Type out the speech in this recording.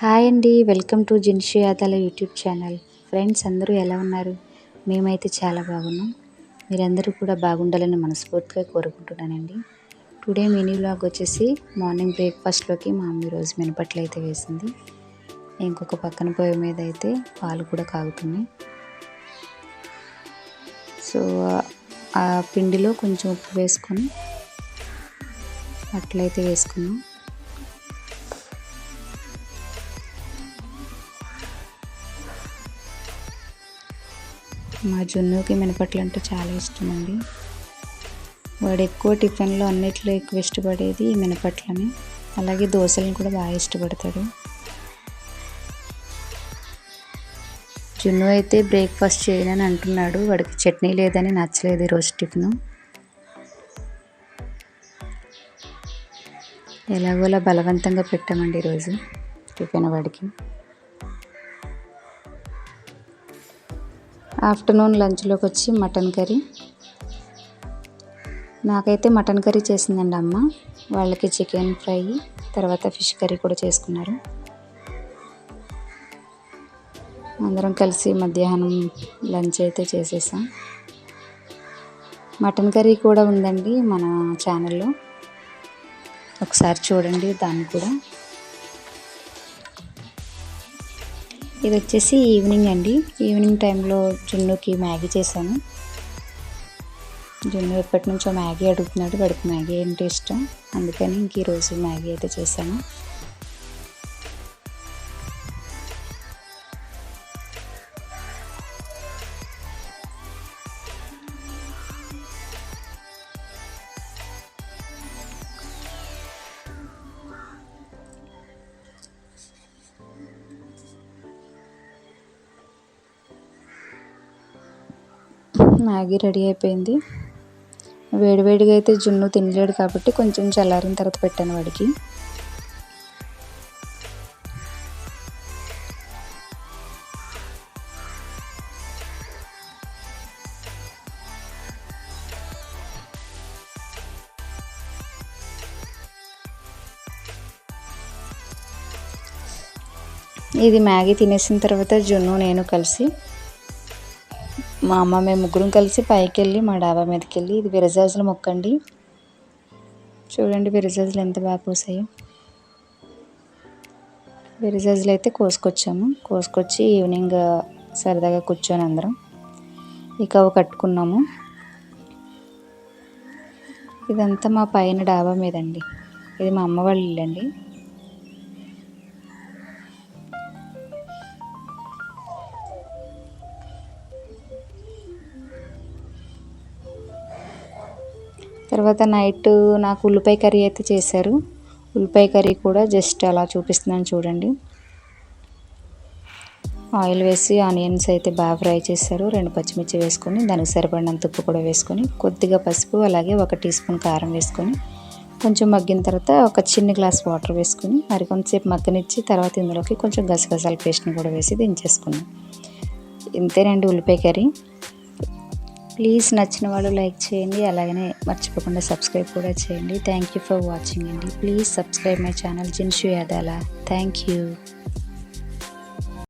Hi అండి welcome to Jinshi Yadala YouTube channel. Friends అందరూ ఎలా ఉన్నారు? మేమైతే చాలా బాగున్నాం. మీరందరూ కూడా బాగుండాలని మనస్ఫూర్తిగా కోరుకుంటున్నానండి. టుడే మినీ వ్లాగ్ వచ్చేసి మార్నింగ్ బ్రేక్ఫాస్ట్లోకి మా అమ్మ రోజు మినపట్లు అయితే వేసింది. ఇంకొక పక్కన పొయ్యి మీద అయితే పాలు కూడా కాగుతున్నాయి. సో ఆ పిండిలో కొంచెం ఉప్పు వేసుకొని అట్లయితే వేసుకున్నాం మా జున్నుకి మినపట్లు అంటే చాలా ఇష్టం అండి వాడు ఎక్కువ టిఫిన్లో అన్నిట్లో ఎక్కువ ఇష్టపడేది ఈ మినపట్లని. అలాగే దోశలను కూడా బాగా ఇష్టపడతాడు. జున్ను అయితే బ్రేక్ఫాస్ట్ చేయనని అంటున్నాడు. వాడికి చట్నీ లేదని నచ్చలేదు ఈరోజు టిఫిన్. ఎలాగోలా బలవంతంగా పెట్టామండి ఈరోజు టిఫిన్ వాడికి. ఆఫ్టర్నూన్ లంచ్లోకి వచ్చి మటన్ కర్రీ. నాకైతే మటన్ కర్రీ చేసిందండి అమ్మ. వాళ్ళకి చికెన్ ఫ్రై తర్వాత ఫిష్ కర్రీ కూడా చేసుకున్నారు. అందరం కలిసి మధ్యాహ్నం లంచ్ అయితే చేసేసాం. మటన్ కర్రీ కూడా ఉందండి మన ఛానల్లో. ఒకసారి చూడండి దాన్ని కూడా. ఇది వచ్చేసి ఈవినింగ్ అండి. ఈవినింగ్ టైంలో జున్నుకి మ్యాగీ చేశాను. జున్ను ఎప్పటి నుంచో మ్యాగీ అడుగుతున్నాడు. వాడికి మ్యాగీ అంటే ఇష్టం. అందుకని ఇంక ఈరోజు మ్యాగీ అయితే చేశాను. మ్యాగీ రెడీ అయిపోయింది. వేడివేడిగా అయితే జున్ను తినలేడు కాబట్టి కొంచెం చల్లారిన తర్వాత పెట్టాను వాడికి. ఇది మ్యాగీ తినేసిన తర్వాత జున్ను నేను కలిసి మా అమ్మ మేము ముగ్గురం కలిసి పైకి వెళ్ళి మా డాబా మీదకి వెళ్ళి ఇది విరజాజుల మొక్క అండి చూడండి విరజాజులు ఎంత బాగా పూసాయో. విరజాజులు అయితే కోసుకొచ్చాము. కోసుకొచ్చి ఈవినింగ్ సరదాగా కూర్చొని అందరం ఇక అవి కట్టుకున్నాము. ఇదంతా మా పైన డాబా మీదండి. ఇది మా అమ్మ వాళ్ళ ఇల్లు అండి తర్వాత నైట్ నాకు ఉల్లిపాయ కర్రీ అయితే చేశారు. ఉల్లిపాయ కర్రీ కూడా జస్ట్ అలా చూపిస్తున్నాను చూడండి. ఆయిల్ వేసి ఆనియన్స్ అయితే బాగా ఫ్రై చేశారు. రెండు పచ్చిమిర్చి వేసుకొని దానికి సరిపడినంత ఉప్పు కూడా వేసుకొని కొద్దిగా పసుపు అలాగే ఒక టీ స్పూన్ కారం వేసుకొని కొంచెం మగ్గిన తర్వాత ఒక చిన్న గ్లాస్ వాటర్ వేసుకొని మరి కొంతసేపు మగ్గనిచ్చి తర్వాత ఇందులోకి కొంచెం గసగసాల పేస్ట్ని కూడా వేసి దించేసుకున్నాం. ఇంతేనండి ఉల్లిపాయ కర్రీ. ప్లీజ్ నచ్చిన వాళ్ళు లైక్ చేయండి అలాగనే మర్చిపోకుండా సబ్స్క్రైబ్ కూడా చేయండి. థ్యాంక్ యూ ఫర్ వాచింగ్ అండి. Please subscribe my channel Jinshu Yadala thank you